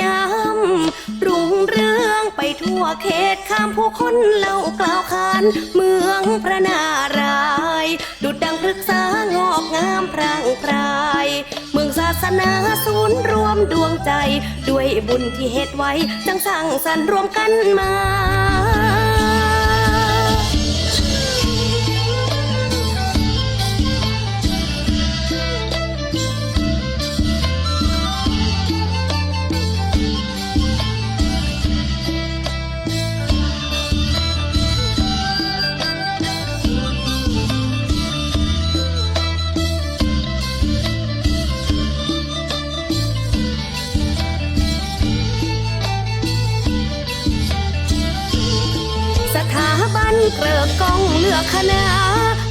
ยาม รุ่งเรืองไปทั่วเขตข้ามผู้คนเล่ากล่าวขานเมืองพระนารายณ์ดุดดังพฤกษางอกงามพรางพราย เมืองศาสนาศูนย์รวมดวงใจ ด้วยบุญที่เหตุไว้จังสร้างสรรค์รวมกันมา คณะ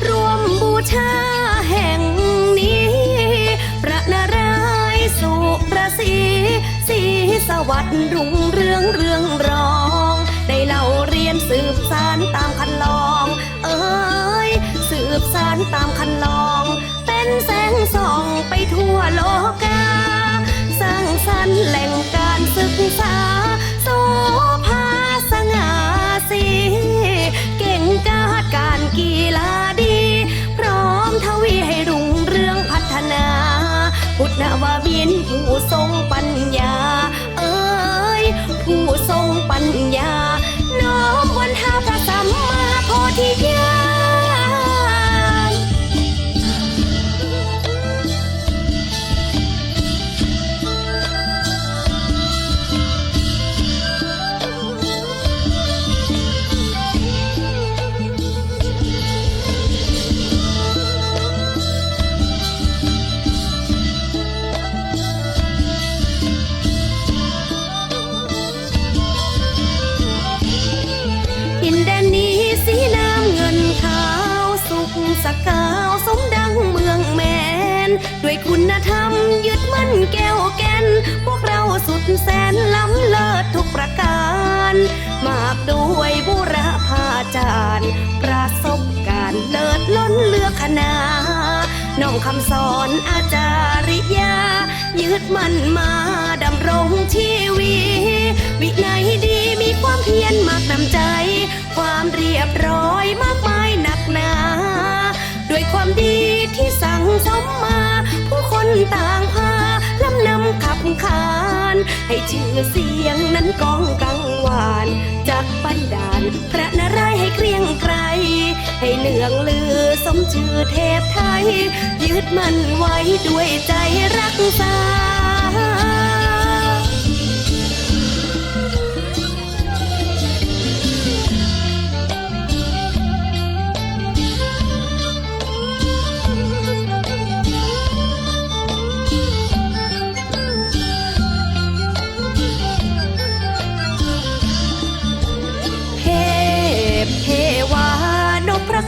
รวมบูชาแห่งนี้ พระนารายณ์สุประสีสีสวัสดิ์รุ่งเรืองเรืองรอง ได้เล่าเรียนสืบสารตามคันลอง เอ้ยสืบสารตามคันลอง เป็นแสงส่องไปทั่วโลกา สร้างสรรค์แหล่งการศึกษา ด้วยคุณธรรมยึดมั่นแก้วแก่น พวกเราสุดแสนล้ำเลิศทุกประการ มากด้วยบุรพาจารย์ ประสบการณ์เลิศล้นเลือกคณะน้องคำสอนอาจาริยา ยึดมั่นมาดำรงชีวีวินัยดีมีความเพียรมากนำใจ ความเรียบร้อยมากมายหนักหนา ด้วยความดีที่สั่งสม ต่างพาลำนำขับขาน ให้ชื่อเสียงนั้นก้องกังวาน จากปันดาน พระนารายให้เกรียงไกรให้เลืองลือสมชื่อเทพไทยยึดมันไว้ด้วยใจ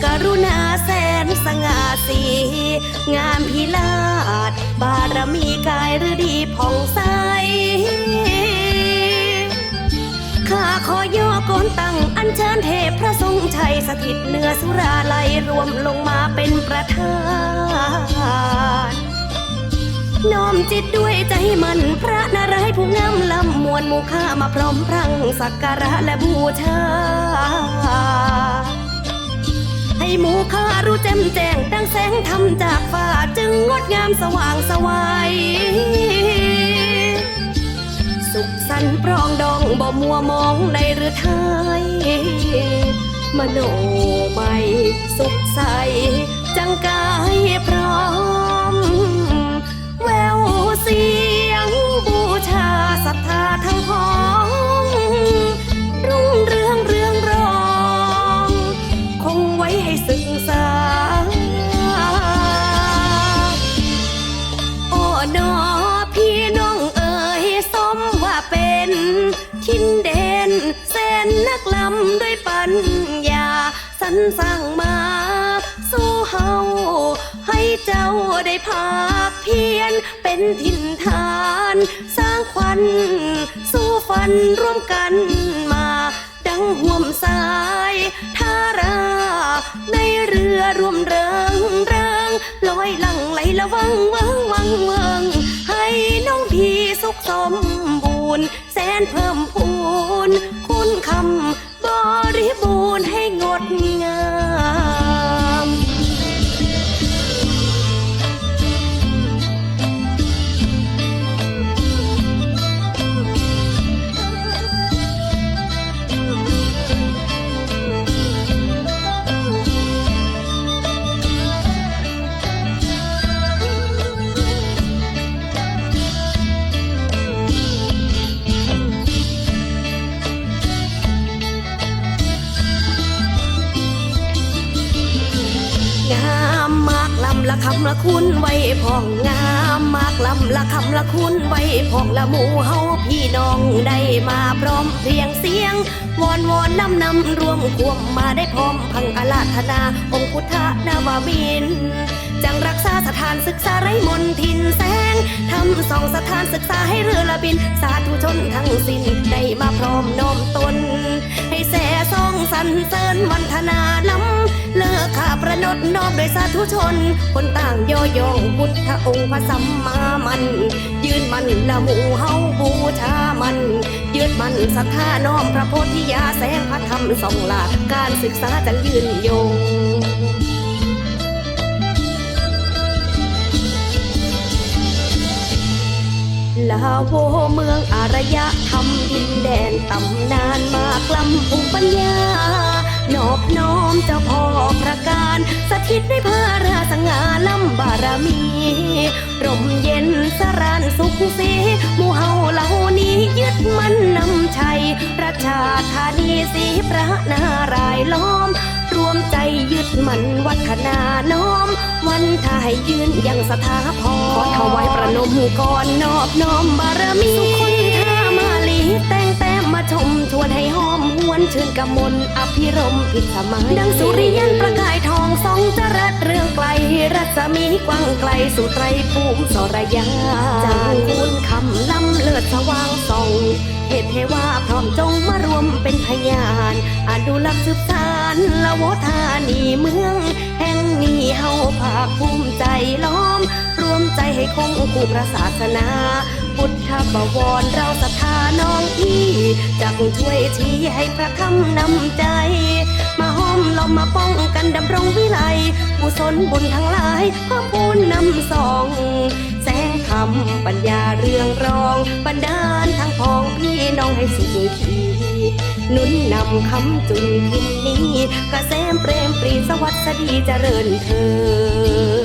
กรุณาแสนสง่าสี งามพิลาศบารมีกายฤดีผ่องใสข้าขอย่อกนตั้งอัญเชิญเทพพระทรงชัยสถิตเนื้อสุราไหลรวมลงมาเป็นประธานน้อมจิตด้วยใจมันพระนารายผู้งามลำมวลมู่ข้ามาพร้อมพรังสักการะและบูชา ให้หมู่ขารู้แจ่มแจ้งดังแสงทำจากฟ้าจึงงดงามสว่างสวัยสุขสันต์ปรองดองบ่มัวมองในหรือไทยมโนไม่สุขใส จังกายพร้อม ได้ภาคเพียรเป็นทินฐาน สร้างขวัญสู้ฝันร่วมกันมา ดังห่วมสายทารา ในเรือรวมเริงเริงลอยหลังไหลละวังวังวังวังให้น้องพีสุขสมบูรณ์แสนเพิ่มพูน ละคำละคุณไว้พองงามมากลำละคำละคุณไว้พองละหมู่เฮาพี่น้องได้มาพร้อมเพียงเสียง วอนวอนนำนำรวมควมมาได้พร้อมพังอาลาธนาองคุทธนาวาบิน จังรักษาสถานศึกษาไร้มนทินแสงทำสองสถานศึกษาให้เรือละบิน สาธุชนทั้งสิ้นได้มาพร้อมน้อมตน ให้แส่ซองสรรเสริญวันธนาล้ำ ประนดนอบโดยสาธุชน คนต่างโยโยงพุทธองค์พระสัมมามัน ยืนมันละหมู่เฮาบูชามัน ยืดมันศรัทธาน้อมพระโพธิยาแสงพระธรรมสองหลากการศึกษาจังยืนยงลาโวเมืองอารยะธรรมดินแดนตำนานมากลำภูมิปัญญา นอบน้อมเจ้าพ่อประการ สถิตในพระราสง่าลำบารมี ร่มเย็นสรานสุขสีหมู่เฮาเหล่านี้ยึดมันนำชัยราชาธานีสีพระนารายณ์ล้อม รวมใจยึดมันวัฒนาน้อม วันทายยืนยังสถาพรขอถวายประนมก่อนนอบน้อมบารมีสุคนท่ามาลีแต่งแต้มมา ชวนให้หอมหวนชื่นกำมลอภิรมพิสมัยดังสุริยันประกายทองสองจรัสเรื่องไกล รัศมีกว้างไกลสู่ไตรภูมิสรยาจางคุณคำล้ำเลิศสว่างส่องเหตุเทวาพร้อมจงมารวมเป็นพยานอาดูลักสืบสารละโวธานีเมือง แห่งนี้เฮาภาคภูมิใจล้อม รวมใจให้คงคู่พระศาสนา พุทธบวรเราศรัทธา น้องพี่จักช่วยชี้ให้พระคำนำใจ มาห้อมล้อมมาป้องกันดำรงวิไลกุศลบุญทั้งหลายเพ่อพูนนำสอง แสงธรรมปัญญาเรื่องรองบันดาลทั้งพองพี่น้องให้สุขขีนุนนำคำจุนทินนี้กระแสมเปรมปรีสวัสดีเจริญเธอ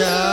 ด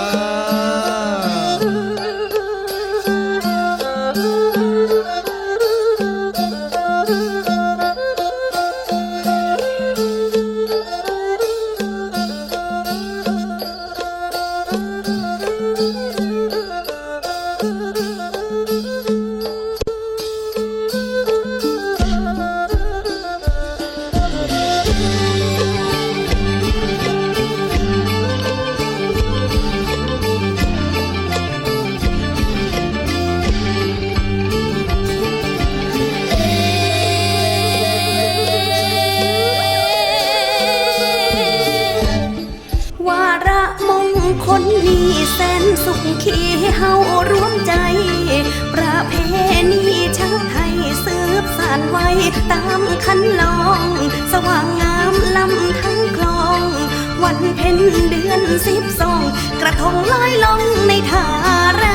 ว่างงามลำทั้งคลอง วันเพ็ญเดือนสิบสอง กระทงลอยลงในทารา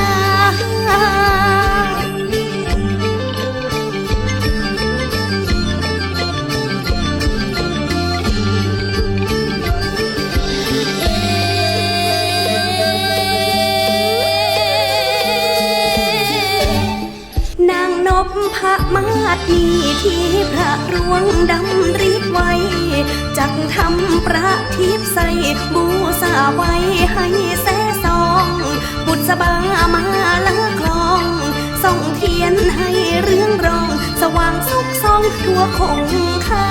พระมาศมีที่พระรวงดำรีดไว้จักทำประทิปใส่บูสาไว้ให้แสซอง บุษบามาละคลองส่องเทียนให้เรื่องรอง สว่างสุขซองทั่วคงคา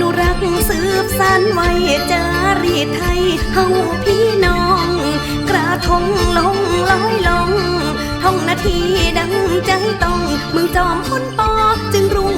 นุรักษ์สืบสานไว้จารีไทยเฮาพี่น้อง กระทงลงลอยลงท้องนาทีดังใจต้องเมืองจอมพ้นปอจึงรุง